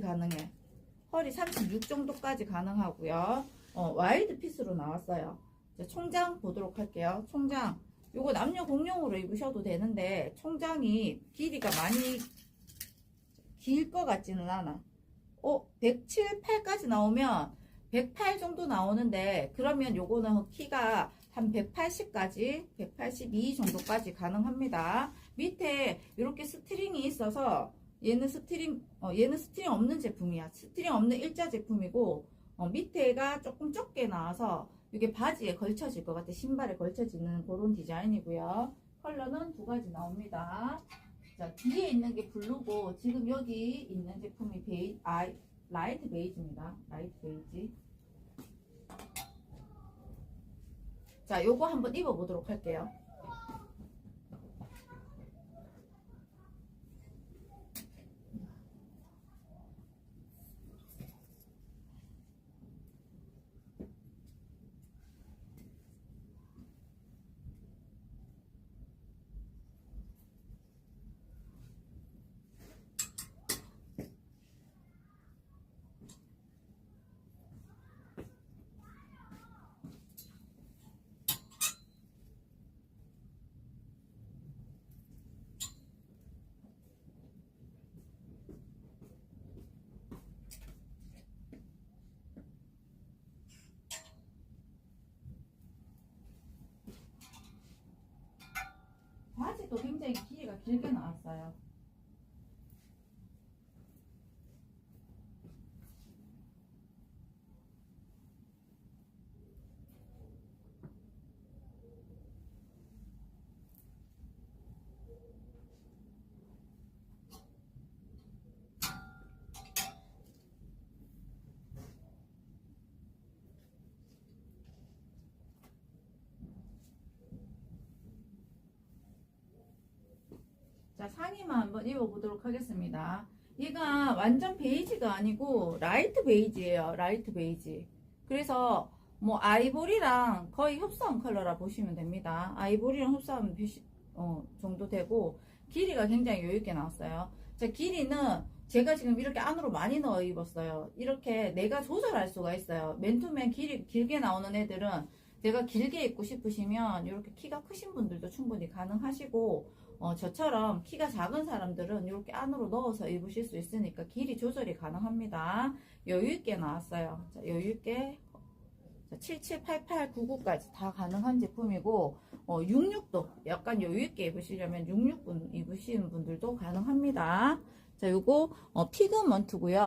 가능해. 허리 36 정도까지 가능하고요. 어, 와이드 핏으로 나왔어요. 자, 총장 보도록 할게요. 총장. 요거 남녀 공용으로 입으셔도 되는데 총장이 길이가 많이 길 것 같지는 않아. 어, 107, 8까지 나오면 108 정도 나오는데 그러면 요거는 키가 한 180까지 182 정도까지 가능합니다. 밑에 이렇게 스트링이 있어서 얘는 스트링 어, 얘는 스트링 없는 제품이야. 스트링 없는 일자 제품이고 어, 밑에가 조금 적게 나와서 이게 바지에 걸쳐질 것 같아. 신발에 걸쳐지는 그런 디자인이고요. 컬러는 두 가지 나옵니다. 자 뒤에 있는 게 블루고 지금 여기 있는 제품이 베이 아 라이트 베이지입니다. 라이트 베이지. 자, 요거 한번 입어보도록 할게요. 길이가 길게 나왔어요. 자, 상의만 한번 입어보도록 하겠습니다. 얘가 완전 베이지가 아니고 라이트 베이지예요. 라이트 베이지. 그래서 뭐 아이보리랑 거의 흡사한 컬러라 보시면 됩니다. 아이보리랑 흡사한 비시- 어, 정도 되고 길이가 굉장히 여유있게 나왔어요. 자, 길이는 제가 지금 이렇게 안으로 많이 넣어 입었어요. 이렇게 내가 조절할 수가 있어요. 맨투맨 길이, 길게 나오는 애들은 내가 길게 입고 싶으시면 이렇게 키가 크신 분들도 충분히 가능하시고 어, 저처럼 키가 작은 사람들은 이렇게 안으로 넣어서 입으실 수 있으니까 길이 조절이 가능합니다. 여유있게 나왔어요. 자, 여유있게 7788, 99까지 다 가능한 제품이고 어, 66도 약간 여유있게 입으시려면 66분 입으시는 분들도 가능합니다. 자, 요거 어, 피그먼트고요.